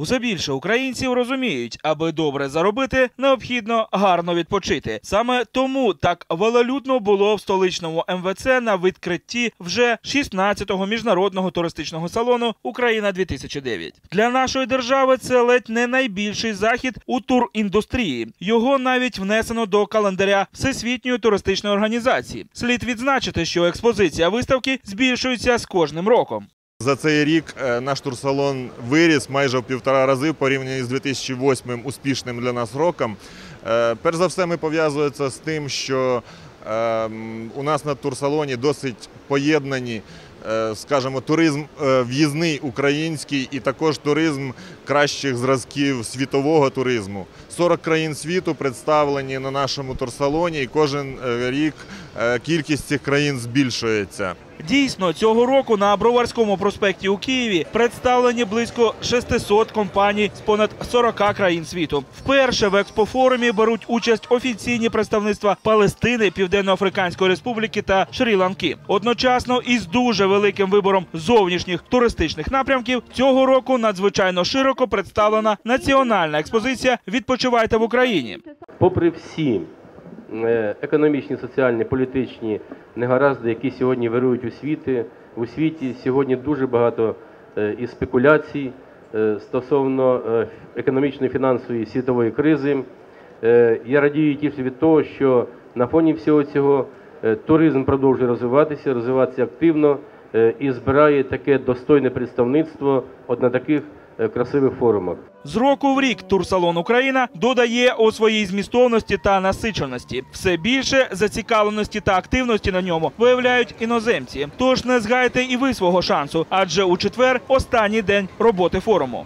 Усе більше українців розуміють, аби добре заробити, необхідно гарно відпочити. Саме тому так велолюдно було в столичному МВЦ на відкритті вже 16-го міжнародного туристичного салону Україна 2009 Для нашої держави це ледь не найбільший захід у туріндустрії. Його навіть внесено до календаря Всесвітньої туристичної організації. Слід відзначити, що експозиція виставки збільшується з кожним роком. За цей рік е, наш турсалон виріс майже в півтора рази порівняно з 2008 успішним для нас роком. Е, Перш за все, ми пов'язуємо це з тим, що е, у нас на турсалоні досить поєднані, е, скажімо, туризм в'їзний український і також туризм кращих зразків світового туризму. 40 країн світу представлені на нашому турсалоні, і кожен рік кількість цих країн збільшується. Дійсно, цього року на Броварському проспекті у Києві представлені близько 600 компаній з понад 40 країн світу. Вперше в експофорумі беруть участь офіційні представництва Палестини, Південно-Африканської Республіки та Шрі-Ланки. Одночасно із дуже великим вибором зовнішніх туристичних напрямків цього року надзвичайно широко представлена національна експозиція Відпочивайте в Україні. попри всі економічні, соціальні, політичні негаразди, які сьогодні вирують у світі, у світі сьогодні дуже багато е, і спекуляцій е, стосовно е, економічної фінансової світової кризи. Е, Я радію тільки від того, що на фоні всього цього е, туризм продовжує розвиватися, розвиватися активно е, і збирає таке достойне представництво от таких е, красивих форумах. З року в рік турсалон Україна додає у своїй змістовності та насиченості. Все більше зацікавленості та активності на ньому виявляють іноземці. Тож не згайте і ви свого шансу, адже у четвер останній день роботи форуму.